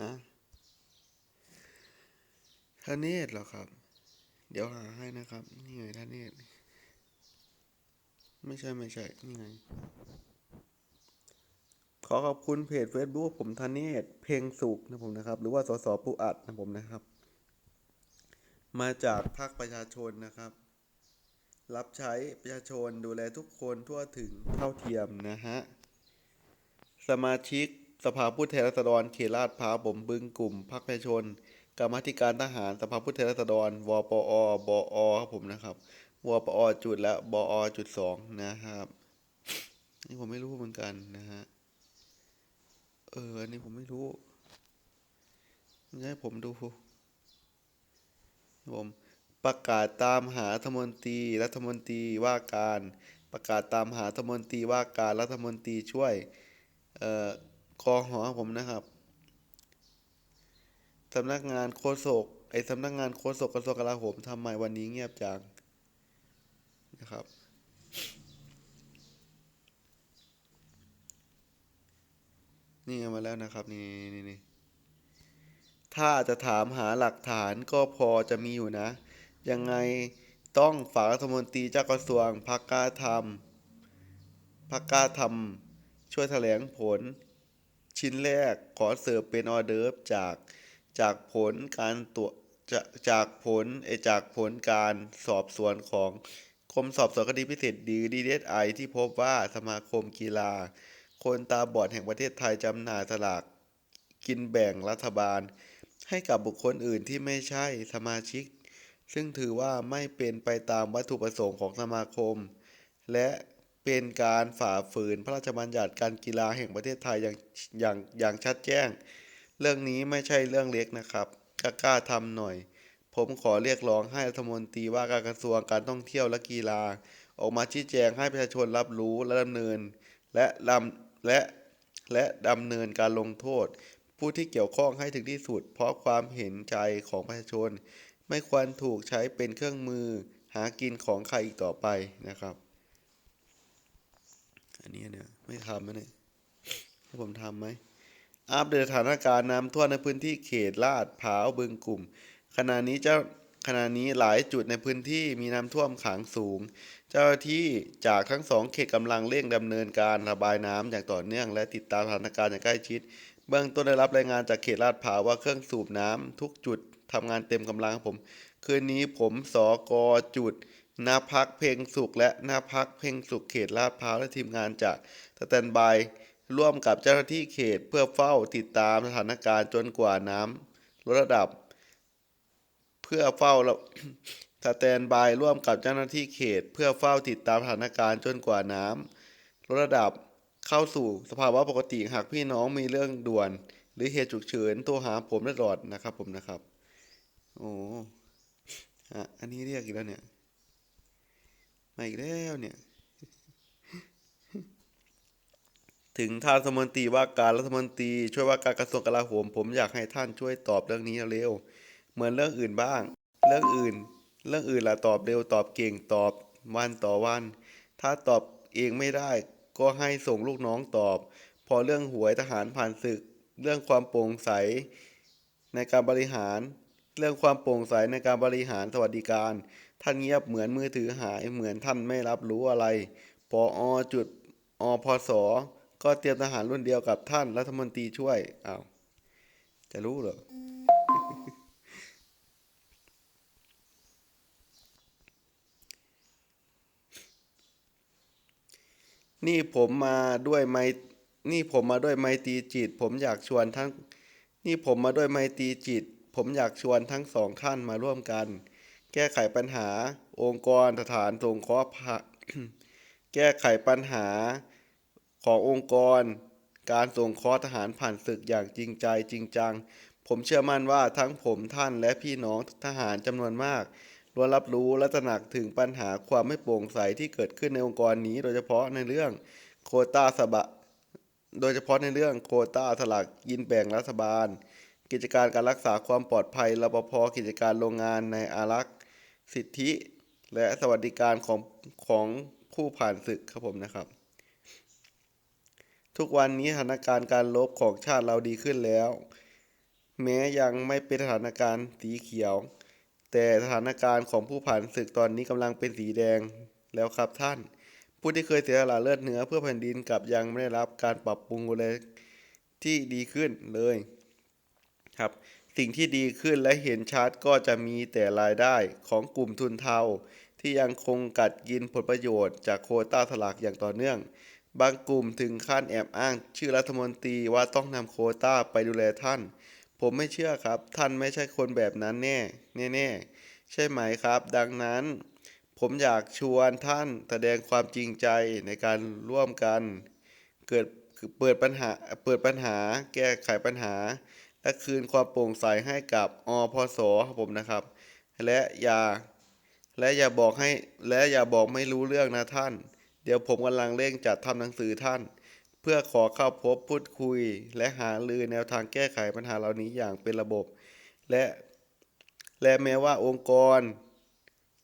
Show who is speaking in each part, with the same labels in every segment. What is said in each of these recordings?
Speaker 1: นะทเนศเหรอครับ เดี๋ยวหาให้นะครับ นี่ไงทเนศไม่ใช่ไม่ใช่ นี่ไง ขอขอบคุณเพจ Facebook ผมธเนศเพลงสุขนะผมนะครับ หรือว่าสสปูอัดนะผมนะครับ มาจากภาคประชาชนนะครับ รับใช้ประชาชนดูแลทุกคนทั่วถึงเท่าเทียมนะฮะ สมาชิก สภาผู้แทนราษฎรเขตลาดพร้าวผมบึงกลุ่มพรรคประชาชนกรรมธิการทหารสภาผู้แทนราษฎรวปอ บอครับผมนะครับวปอจุดและบอจุดสองนะครับนี่ผมไม่รู้เหมือนกันนะฮะเอออันนี้ผมไม่รู้มันจะให้ผมดูผมประกาศตามหารัฐมนตรีรัฐมนตรีว่าการ ประกาศตามหารัฐมนตรีว่าการรัฐมนตรีช่วยเอ่อ คอหอผมนะครับสำนักงานโฆษกไอ้สำนักงานโฆษกกระทรวงกลาโหมทำไมวันนี้เงียบจังนะครับ นี่มาแล้วนะครับ นี่นี่นี่ถ้าจะถามหาหลักฐานก็พอจะมีอยู่นะ ยังไงต้องฝากรัฐมนตรีเจ้ากระทรวงพักกล้าทำพักกล้าทำช่วยแถลงผล ชิ้นแรกขอเสิร์ฟเป็นออเดิร์ฟจากจากผลการตรวจจากจากผลเอจากผลการสอบสวนของกรมสอบสวนคดีพิเศษดีดีเอสไอที่พบว่าสมาคมกีฬา คนตาบอดแห่งประเทศไทยจำหน่ายสลากกินแบ่งรัฐบาล ให้กับบุคคลอื่นที่ไม่ใช่สมาชิก ซึ่งถือว่าไม่เป็นไปตามวัตถุประสงค์ของสมาคม และ เป็นการฝ่าฝืนพระราชบัญญัติการกีฬาแห่งประเทศไทยอย่างอย่างอย่างชัดแจ้ง เรื่องนี้ไม่ใช่เรื่องเล็กนะครับกล้ากล้าทำหน่อย ผมขอเรียกร้องให้รัฐมนตรีว่าการกระทรวงการท่องเที่ยวและกีฬา ออกมาชี้แจงให้ประชาชนรับรู้และดำเนิน และดำและและดำเนินการลงโทษ ผู้ที่เกี่ยวข้องให้ถึงที่สุด เพราะความเห็นใจของประชาชน ไม่ควรถูกใช้เป็นเครื่องมือหากินของใครอีกต่อไปนะครับ อันนี้เนี่ยไม่ทำนะเนี่ยให้ผมทำไหมอัปเดตสถานการณ์น้ำท่วมในพื้นที่เขตลาดพร้าวบึงกลุ่ม ขณะนี้เจ้าขณะนี้หลายจุดในพื้นที่มีน้ำท่วมขังสูง เจ้าหน้าที่จากทั้งสองเขตกำลังเร่งดำเนินการระบายน้ำอย่างต่อเนื่อง และติดตามสถานการณ์อย่างใกล้ชิด เบื้องต้นได้รับรายงานจากเขตลาดพร้าวว่าเครื่องสูบน้ำทุกจุดทำงานเต็มกำลังผม คืนนี้ผมสกจุด หน้าพักเพลงสุขและหน้าพักเพลงสุขเขตลาดพร้าวและทีมงานจากสแตนบายร่วมกับเจ้าหน้าที่เขตเพื่อเฝ้าติดตามสถานการณ์จนกว่าน้ำลดระดับ เพื่อเฝ้าระสแตนบายร่วมกับเจ้าหน้าที่เขต เพื่อเฝ้าติดตามสถานการณ์จนกว่าน้ำลดระดับเข้าสู่สภาวะปกติหากพี่น้องมีเรื่องด่วน หรือเหตุฉุกเฉินโทรหาผมได้ตลอดนะครับผมนะครับ โอ้อะอันนี้เรียกอีกแล้วเนี่ย มาอีกแล้วเนี่ย ถึงท่านรัฐมนตรีว่าการรัฐมนตรี ช่วยว่าการกระทรวงกลาโหม ผมอยากให้ท่านช่วยตอบเรื่องนี้เร็ว เหมือนเรื่องอื่นบ้าง เรื่องอื่น เรื่องอื่นล่ะตอบเร็วตอบเก่งตอบวันต่อวัน ถ้าตอบเองไม่ได้ ก็ให้ส่งลูกน้องตอบ พอเรื่องหวยทหารผ่านศึก เรื่องความโปร่งใสในการบริหาร เรื่องความโปร่งใสในการบริหารสวัสดิการ ท่านเงียบเหมือนมือถือหายเหมือนท่านไม่รับรู้อะไรปออจุดอพศก็เตรียมทหารรุ่นเดียวกับท่านรัฐมนตรีช่วยอ้าวจะรู้เหรอนี่ผมมาด้วยไมนี่ผมมาด้วยไมตีจิต ผมอยากชวนทั้งนี่ผมมาด้วยไมตีจิต ผมอยากชวนทั้งสองท่านมาร่วมกัน แก้ไขปัญหาองค์กรสถานสงเคราะห์พะแก้ไขปัญหาขององค์กร การส่งเคราะห์ทหารผ่านศึกอย่างจริงใจจริงจัง ผมเชื่อมั่นว่าทั้งผมท่านและพี่น้องทหารจำนวนมากล้วนรับรู้และตระหนักถึงปัญหาความไม่โปร่งใสที่เกิดขึ้นในองค์กรนี้ โดยเฉพาะในเรื่องโควต้าสบะ โดยเฉพาะในเรื่องโควต้าสลากกินแบ่งรัฐบาล กิจการการรักษาความปลอดภัยรปภกิจการโรงงานในอารักษ์สิทธิ และสวัสดิการของของผู้ผ่านศึกครับผมนะครับ ทุกวันนี้สถานการณ์การรบของชาติเราดีขึ้นแล้ว แม้ยังไม่เป็นสถานการณ์สีเขียว แต่สถานการณ์ของผู้ผ่านศึกตอนนี้กำลังเป็นสีแดงแล้วครับท่าน ผู้ที่เคยเสียสละเลือดเนื้อเพื่อแผ่นดินกลับยังไม่ได้รับการปรับปรุงดูแลที่ดีขึ้นเลย ครับสิ่งที่ดีขึ้นและเห็นชัดก็จะมีแต่รายได้ของกลุ่มทุนเทา ที่ยังคงกัดกินผลประโยชน์จากโคต้าสลากอย่างต่อเนื่อง บางกลุ่มถึงขั้นแอบอ้าง ชื่อรัฐมนตรีว่าต้องนำโคต้าไปดูแลท่าน ผมไม่เชื่อครับ ท่านไม่ใช่คนแบบนั้นแน่แน่ใช่ไหมครับ ดังนั้น ผมอยากชวนท่านแสดงความจริงใจในการร่วมกัน เกิดเปิดปัญหาเปิดปัญหา แก้ไขปัญหา และคืนความโปร่งใสให้กับอพสครับผมนะครับ และอย่าและอย่าบอกให้และอย่าบอกไม่รู้เรื่องนะท่าน เดี๋ยวผมกำลังเร่งจัดทำหนังสือท่าน เพื่อขอเข้าพบพูดคุย และหารือแนวทางแก้ไขปัญหาเหล่านี้อย่างเป็นระบบ และและแม้ว่าองค์กร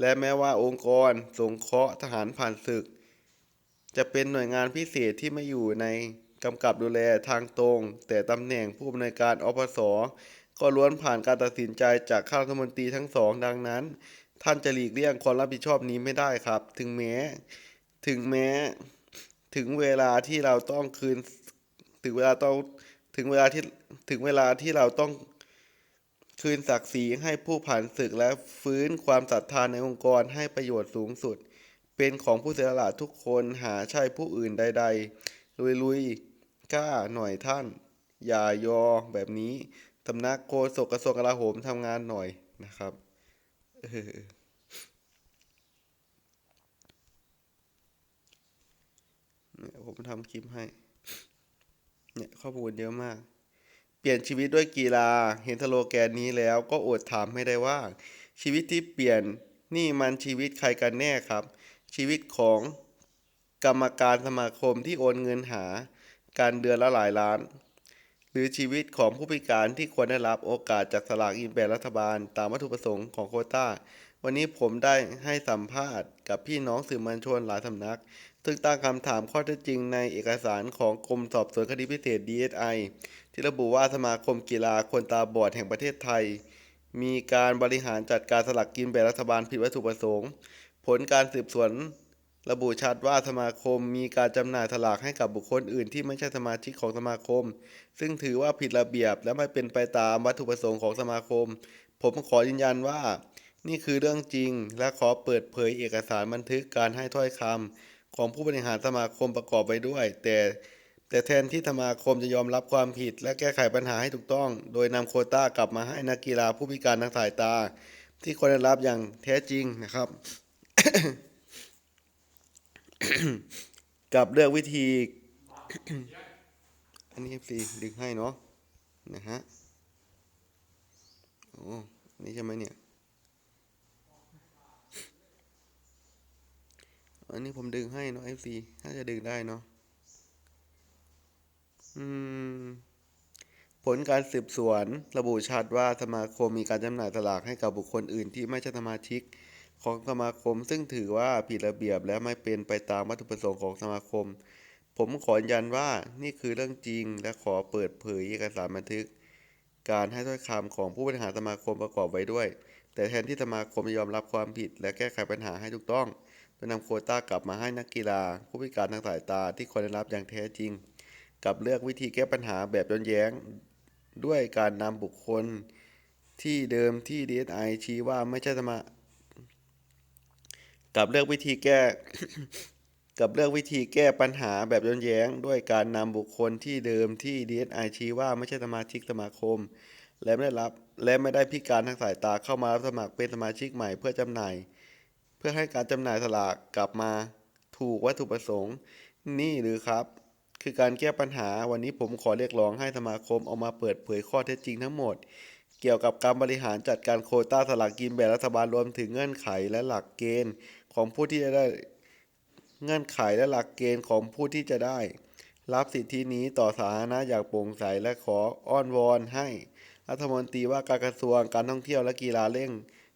Speaker 1: และแม้ว่าองค์กร สงเคราะห์ทหารผ่านศึก จะเป็นหน่วยงานพิเศษที่ไม่อยู่ใน กำกับดูแลทางตรง แต่ตำแหน่งผู้อำนวยการอพสก็ล้วนผ่านการตัดสินใจจากข้ารัฐมนตรีทั้งสองดังนั้น ท่านจะหลีกเลี่ยงความรับผิดชอบนี้ไม่ได้ครับ ถึงแม้ ถึงแม้ ถึงเวลาที่เราต้องคืน ถึงเวลาต้องถึงเวลาที่ถึงเวลาที่เราต้องคืนศักดิ์ศรีให้ผู้ผ่านศึกและฟื้นความศรัทธาในองค์กรให้ประโยชน์สูงสุด เป็นของผู้เสียสละทุกคนหาใช่ผู้อื่นใด ๆ ลุยลุยๆ กล้าหน่อยท่าน อย่ายอแบบนี้สำนักโฆษกกระทรวงกลาโหมทำงานหน่อยนะครับเนี่ยผมทำคลิปให้ เนี่ยข้อมูลเยอะมาก เปลี่ยนชีวิตด้วยกีฬา เห็นสโลแกนนี้แล้วก็อดถามไม่ได้ว่า ชีวิตที่เปลี่ยนนี่มันชีวิตใครกันแน่ครับ ชีวิตของกรรมการสมาคมที่โอนเงินหา การเดือนละหลายล้าน หรือชีวิตของผู้พิการที่ควรได้รับโอกาสจากสลากอินแบ่งรัฐบาล ตามวัตถุประสงค์ของโควต้า วันนี้ผมได้ให้สัมภาษณ์กับพี่น้องสื่อมวลชนหลายสำนัก ซึ่งตั้งคำถามข้อเท็จจริงในเอกสารของกรมสอบสวนคดีพิเศษ DSI ที่ระบุว่าสมาคมกีฬาคนตาบอดแห่งประเทศไทย มีการบริหารจัดการสลากกินแบ่งรัฐบาลผิดวัตถุประสงค์ ผลการสืบสวน ระบุชัดว่าสมาคมมีการจำหน่ายสลากให้กับบุคคลอื่นที่ไม่ใช่สมาชิกของสมาคม ซึ่งถือว่าผิดระเบียบและไม่เป็นไปตามวัตถุประสงค์ของสมาคม ผมขอยืนยันว่า นี่คือเรื่องจริง และขอเปิดเผยเอกสารบันทึกการให้ถ้อยคำของผู้บริหารสมาคมประกอบไว้ด้วย แต่แต่แทนที่สมาคมจะยอมรับความผิด และแก้ไขปัญหาให้ถูกต้อง โดยนำโคต้ากลับมาให้นักกีฬาผู้พิการทางสายตา ที่ควรได้รับอย่างแท้จริงนะครับ กับเลือกวิธี อันนี้ฟรีดึงให้เนาะนะฮะโอ้นี่ใช่ไหมเนี่ย อันนี้ผมดึงให้เนาะ FC น่าจะดึงได้เนาะอืมผลการสืบสวนระบุชัดว่าสมาคมมีการจำหน่ายสลากให้กับบุคคลอื่นที่ไม่ใช่สมาชิก ของสมาคม ซึ่งถือว่าผิดระเบียบและไม่เป็นไปตามวัตถุประสงค์ของสมาคม ผมขอยืนยันว่านี่คือเรื่องจริง และขอเปิดเผยเอกสารบันทึก การให้ถ้อยคำของผู้บริหารสมาคมประกอบไว้ด้วย แต่แทนที่สมาคมจะยอมรับความผิด และแก้ไขปัญหาให้ถูกต้องโดยนำโคต้ากลับมาให้นักกีฬา ผู้พิการทางสายตาที่ควรได้รับอย่างแท้จริง กับเลือกวิธีแก้ปัญหาแบบย้อนแย้ง ด้วยการนำบุคคลที่เดิมที่ DSI ชี้ว่าไม่ใช่สมา กับเลือกวิธีแก้ กับเลือกวิธีแก้ปัญหาแบบย้อนแย้ง ด้วยการนำบุคคลที่เดิมที่ DSI ชี้ว่าไม่ใช่สมาชิกสมาคม และไม่ได้รับและไม่ได้พิการทางสายตาเข้ามารับสมัครเป็นสมาชิกใหม่เพื่อจำหน่าย เพื่อให้การจำหน่ายสลากกลับมาถูกวัตถุประสงค์นี่หรือครับคือการแก้ปัญหาวันนี้ผมขอเรียกร้องให้สมาคมออกมาเปิดเผยข้อเท็จจริงทั้งหมด เกี่ยวกับการบริหารจัดการโควต้าสลากกินแบ่งรัฐบาลรวมถึงเงื่อนไขและหลักเกณฑ์ของผู้ที่จะได้เงื่อนไขและหลักเกณฑ์ของผู้ที่จะได้ รับสิทธินี้ต่อสาธารณะอย่างโปร่งใสและขออ้อนวอนให้รัฐมนตรีว่าการกระทรวงการท่องเที่ยวและกีฬาเร่ง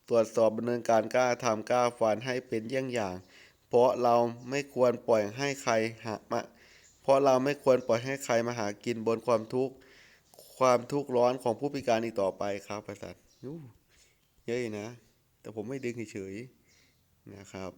Speaker 1: ตรวจสอบดำเนินการกล้าทำกล้าฝันให้เป็นเยี่ยงอย่าง เพราะเราไม่ควรปล่อยให้ใครหามาเพราะเราไม่ควรปล่อยให้ใครมาหากินบนความทุกข์ ความทุกข์ร้อนของผู้พิการอีกต่อไปครับประสัทอู้เยอะอยู่นะ แต่ผมไม่ดึงเฉยๆนะครับ